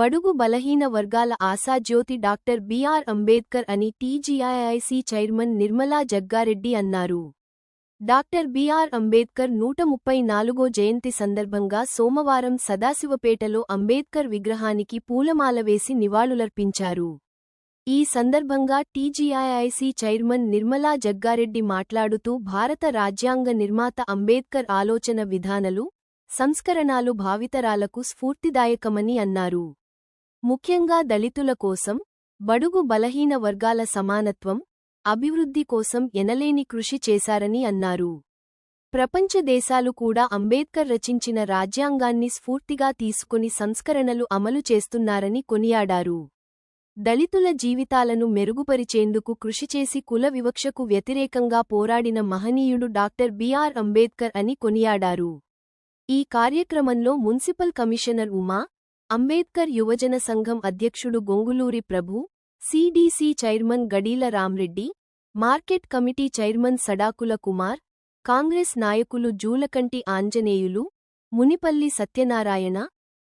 బడుగు బలహీన వర్గాల ఆశాజ్యోతి డాక్టర్ బిఆర్ అంబేద్కర్ అని టీజీఐఐసి చైర్మన్ నిర్మలా జగ్గారెడ్డి అన్నారు. డాక్టర్ బిఆర్ అంబేద్కర్ నూట ముప్పై నాలుగో జయంతి సందర్భంగా సోమవారం సదాశివపేటలో అంబేద్కర్ విగ్రహానికి పూలమాల వేసి నివాళులర్పించారు. ఈ సందర్భంగా టీజీఐఐసి చైర్మన్ నిర్మలా జగ్గారెడ్డి మాట్లాడుతూ భారత రాజ్యాంగ నిర్మాత అంబేద్కర్ ఆలోచన విధానలు సంస్కరణాలు భావితరాలకు స్ఫూర్తిదాయకమని అన్నారు. ముఖ్యంగా దళితుల కోసం బడుగు బలహీన వర్గాల సమానత్వం అభివృద్ధి కోసం ఎనలేని కృషి చేశారని అన్నారు. ప్రపంచ దేశాలు కూడా అంబేద్కర్ రచించిన రాజ్యాంగాన్ని స్ఫూర్తిగా తీసుకుని సంస్కరణలు అమలు చేస్తున్నారని కొనియాడారు. దళితుల జీవితాలను మెరుగుపరిచేందుకు కృషి చేసి కుల వివక్షకు వ్యతిరేకంగా పోరాడిన మహనీయుడు డాక్టర్ బిఆర్ అంబేద్కర్ అని కొనియాడారు. ఈ కార్యక్రమంలో మున్సిపల్ కమిషనర్ ఉమా అంబేద్కర్ యువజన సంఘం అధ్యక్షుడు Gonguluri Prabhu CDC chairman Gadeela Ramreddy market committee chairman Sadakula Kumar Congress నాయకులు జూలకంటి ఆంజనేయులు మునిపల్లి సత్యనారాయణ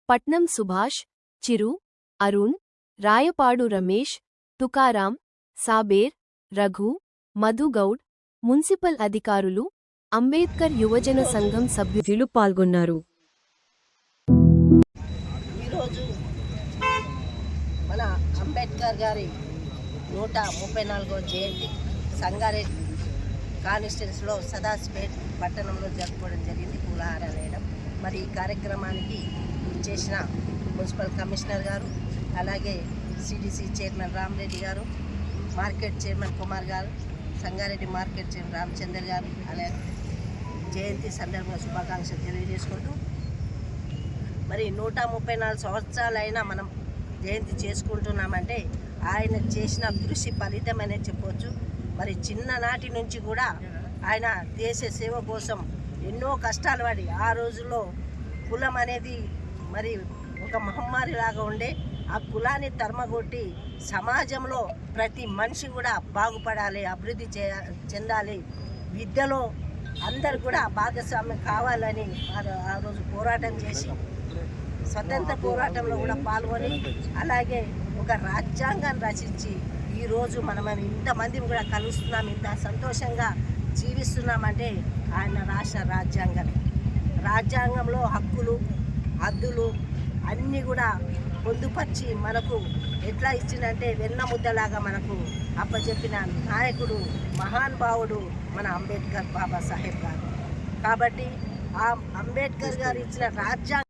పట్నం సుభాష్ చిరు అరుణ్ రాయపాడు రమేష్ తుకారాం సాబేర్ రఘు మధుగౌడ్ మున్సిపల్ అధికారులు అంబేద్కర్ యువజన సంఘం సభ్యులు పాల్గొన్నారు. అంబేద్కర్ గారి నూట ముప్పై నాలుగో జయంతి సంగారెడ్డి కాన్స్టిట్యున్సీలో సదాస్పేట్ పట్టణంలో జరుపుకోవడం జరిగింది పూలహార వేయడం. మరి ఈ కార్యక్రమానికి చేసిన మున్సిపల్ కమిషనర్ గారు అలాగే సిడిసి చైర్మన్ రామరెడ్డి గారు మార్కెట్ చైర్మన్ కుమార్ గారు సంగారెడ్డి మార్కెట్ చైర్మన్ రామచందర్ గారు అలాగే జయంతి సందర్భంగా శుభాకాంక్షలు తెలియజేసుకుంటూ మరి నూట ముప్పై నాలుగు సంవత్సరాలైనా మనం జయంతి చేసుకుంటున్నామంటే ఆయన చేసిన కృషి ఫలితమనే చెప్పవచ్చు మరి చిన్ననాటి నుంచి కూడా ఆయన దేశ సేవ కోసం ఎన్నో కష్టాలు పడి ఆ రోజుల్లో కులం అనేది మరి ఒక మహమ్మారి లాగా ఉండే ఆ కులాన్ని తరమగొట్టి సమాజంలో ప్రతి మనిషి కూడా బాగుపడాలి అభివృద్ధి చే చెందాలి. విద్యలో అందరు కూడా భాగస్వామ్యం కావాలని వారు ఆ రోజు పోరాటం చేసి స్వతంత్ర పోరాటంలో కూడా పాల్గొని అలాగే ఒక రాజ్యాంగాన్ని రచించి ఈరోజు మనం ఇంతమంది కూడా కలుస్తున్నాం ఇంత సంతోషంగా జీవిస్తున్నామంటే ఆయన రాష్ట్ర రాజ్యాంగం రాజ్యాంగంలో హక్కులు హద్దులు అన్నీ కూడా పొందుపరిచి మనకు ఎట్లా ఇచ్చిందంటే వెన్న ముద్దలాగా మనకు అప్పచెప్పిన నాయకుడు మహానుభావుడు మన అంబేద్కర్ బాబాసాహెబ్ గారు. కాబట్టి ఆ అంబేద్కర్ గారు ఇచ్చిన రాజ్యాంగ